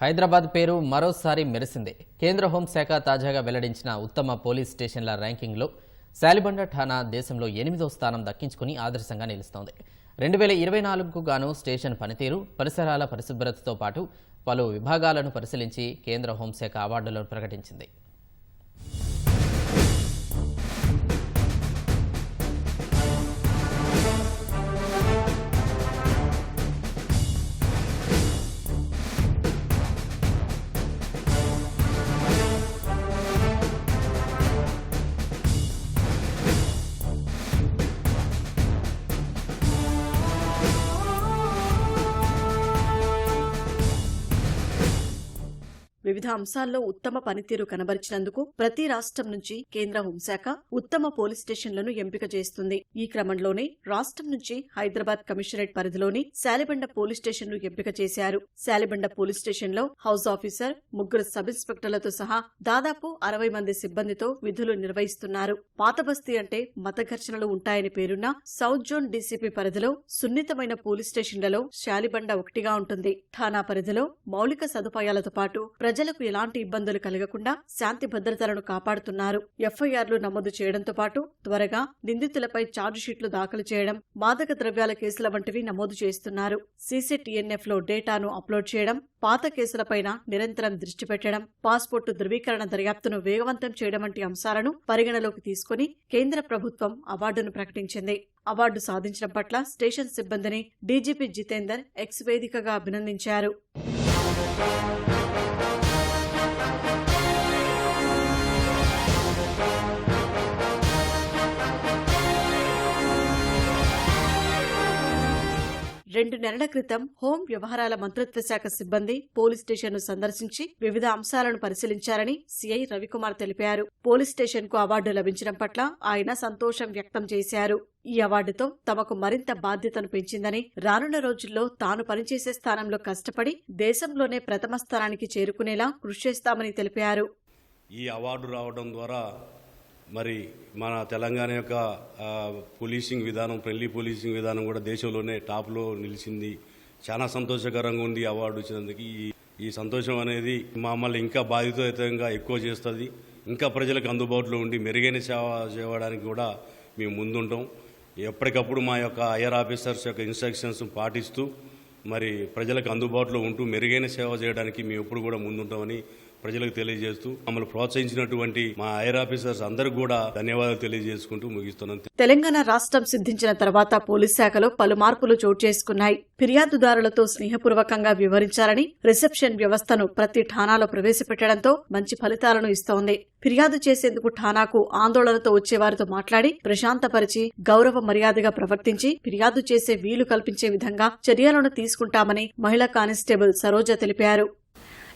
హైదరాబాద్ పేరు మరోసారి మెరిసింది. కేంద్ర హోంశాఖ తాజాగా వెల్లడించిన ఉత్తమ పోలీస్ స్టేషన్ల ర్యాంకింగ్లో శాలిబండ ఠానా దేశంలో ఎనిమిదో స్థానం దక్కించుకుని ఆదర్శంగా నిలుస్తోంది. రెండు వేల ఇరవై నాలుగుకు గాను స్టేషన్ పనితీరు పరిసరాల పరిశుభ్రతతో పాటు పలు విభాగాలను పరిశీలించి కేంద్ర హోంశాఖ అవార్డులను ప్రకటించింది. వివిధ అంశాల్లో ఉత్తమ పనితీరు కనబరిచినందుకు ప్రతి రాష్ట్రం నుంచి కేంద్ర హోంశాఖ ఉత్తమ పోలీస్ స్టేషన్లను ఎంపిక చేస్తుంది. ఈ క్రమంలోనే రాష్ట్రం నుంచి హైదరాబాద్ కమిషనరేట్ పరిధిలోని శాలిబండ పోలీస్ స్టేషన్ను ఎంపిక చేశారు. శాలిబండ పోలీస్ స్టేషన్లో హౌస్ ఆఫీసర్ ముగ్గురు సబ్ ఇన్స్పెక్టర్లతో సహా దాదాపు అరవై మంది సిబ్బందితో విధులు నిర్వహిస్తున్నారు. పాత బస్తీ అంటే మత ఘర్షణలు ఉంటాయని పేరున్న సౌత్ జోన్ డీసీపీ పరిధిలో సున్నితమైన పోలీస్ స్టేషన్లలో శాలిబండ ఒకటిగా ఉంటుంది. ఠానా పరిధిలో మౌలిక సదుపాయాలతో పాటు ప్రజలకు ఎలాంటి ఇబ్బందులు కలగకుండా శాంతి భద్రతలను కాపాడుతున్నారు. ఎఫ్ఐఆర్లు నమోదు చేయడంతో పాటు త్వరగా నిందితులపై ఛార్జిషీట్లు దాఖలు చేయడం మాదక ద్రవ్యాల కేసుల వంటివి నమోదు చేస్తున్నారు సీసీటీఎన్ఎఫ్లో డేటాను అప్లోడ్ చేయడం పాత కేసులపైన నిరంతరం దృష్టి పెట్టడం పాస్పోర్టు ధృవీకరణ దర్యాప్తును వేగవంతం చేయడం వంటి అంశాలను పరిగణలోకి తీసుకుని కేంద్ర ప్రభుత్వం అవార్డును ప్రకటించింది. అవార్డు సాధించడం పట్ల స్టేషన్ సిబ్బందిని డీజీపీ జితేందర్ ఎక్స్ వేదికగా అభినందించారు. రెండు నెలల క్రితం హోం వ్యవహారాల మంత్రిత్వ శాఖ సిబ్బంది పోలీస్ స్టేషన్ను సందర్శించి వివిధ అంశాలను పరిశీలించారని సిఐ రవికుమార్ తెలిపారు. పోలీస్ స్టేషన్కు అవార్డు లభించడం పట్ల ఆయన సంతోషం వ్యక్తం చేశారు. ఈ అవార్డుతో తమకు మరింత బాధ్యతను పెంచిందని రానున్న రోజుల్లో తాను పనిచేసే స్థానంలో కష్టపడి దేశంలోనే ప్రథమ స్థానానికి చేరుకునేలా కృషి చేస్తామని తెలిపారు. ఈ అవార్డు రావడం ద్వారా మరి మన తెలంగాణ యొక్క పోలీసింగ్ విధానం ఫ్రెండ్లీ పోలీసింగ్ విధానం కూడా దేశంలోనే టాప్లో నిలిచింది. చాలా సంతోషకరంగా ఉంది అవార్డు వచ్చినందుకు ఈ ఈ సంతోషం అనేది మమ్మల్ని ఇంకా బాధితయుతంగా ఎక్కువ చేస్తుంది. ఇంకా ప్రజలకు అందుబాటులో ఉండి మెరుగైన సేవ చేయడానికి కూడా మేము ముందుంటాం. ఎప్పటికప్పుడు మా యొక్క ఐఆర్ ఆఫీసర్స్ యొక్క ఇన్స్ట్రక్షన్స్ పాటిస్తూ మరి ప్రజలకు అందుబాటులో ఉంటూ మెరుగైన సేవ చేయడానికి మేము ఎప్పుడు కూడా ముందుంటామని ప్రజలకు తెలియజేస్తూ మమ్మల్ని ప్రోత్సహించినటువంటి మా ఐర్ ఆఫీసర్స్ అందరికి కూడా ధన్యవాదాలు తెలియజేసుకుంటూ ముగిస్తున్నాను. తెలంగాణ రాష్ట్రం సిద్ధించిన తర్వాత పోలీస్ శాఖలో పలు మార్పులు చోటు చేసుకున్నాయి. ఫిర్యాదుదారులతో స్నేహపూర్వకంగా వివరించాలని రిసెప్షన్ వ్యవస్థను ప్రతి ఠానాలో ప్రవేశపెట్టడంతో మంచి ఫలితాలను ఇస్తోంది. ఫిర్యాదు చేసేందుకు ఠానాకు ఆందోళనతో వచ్చేవారితో మాట్లాడి ప్రశాంతపరిచి గౌరవ మర్యాదగా ప్రవర్తించి ఫిర్యాదు చేసే వీలు కల్పించే విధంగా చర్యలను తీసుకుంటామని మహిళా కానిస్టేబుల్ సరోజ తెలిపారు.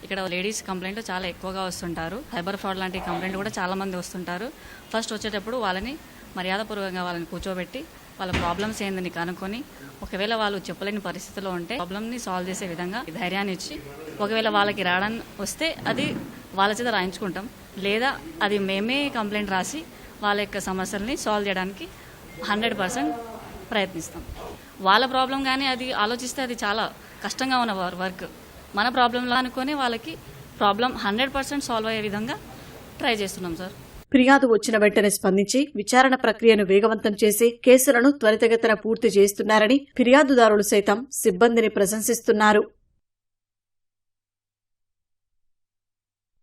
ఇక్కడ లేడీస్ కంప్లైంట్ చాలా ఎక్కువగా వస్తుంటారు. సైబర్ ఫ్రాడ్ లాంటి కంప్లైంట్ కూడా చాలా మంది వస్తుంటారు. ఫస్ట్ వచ్చేటప్పుడు వాళ్ళని మర్యాదపూర్వకంగా వాళ్ళని కూర్చోబెట్టి వాళ్ళ ప్రాబ్లమ్స్ ఏందని కనుక్కొని ఒకవేళ వాళ్ళు చెప్పలేని పరిస్థితిలో ఉంటే ప్రాబ్లమ్ని సాల్వ్ చేసే విధంగా ధైర్యాన్ని ఇచ్చి ఒకవేళ వాళ్ళకి రావడానికి వస్తే అది వాళ్ళ చేత రాయించుకుంటాం. లేదా అది మేమే కంప్లైంట్ రాసి వాళ్ళ యొక్క సమస్యల్ని సాల్వ్ చేయడానికి హండ్రెడ్ పర్సెంట్ ప్రయత్నిస్తాం. వాళ్ళ ప్రాబ్లం కానీ అది ఆలోచిస్తే అది చాలా కష్టంగా ఉన్న వర్- వర్క్ మన ప్రాబ్లంలా అనుకొని వాళ్ళకి ప్రాబ్లం హండ్రెడ్ పర్సెంట్ సాల్వ్ అయ్యే విధంగా ట్రై చేస్తున్నాం సార్ ఫిర్యాదు వచ్చిన వెంటనే స్పందించి విచారణ ప్రక్రియను వేగవంతం చేసి కేసులను త్వరితగతిన పూర్తి చేస్తున్నారని ఫిర్యాదుదారులు సైతం సిబ్బందిని ప్రశంసిస్తున్నారు.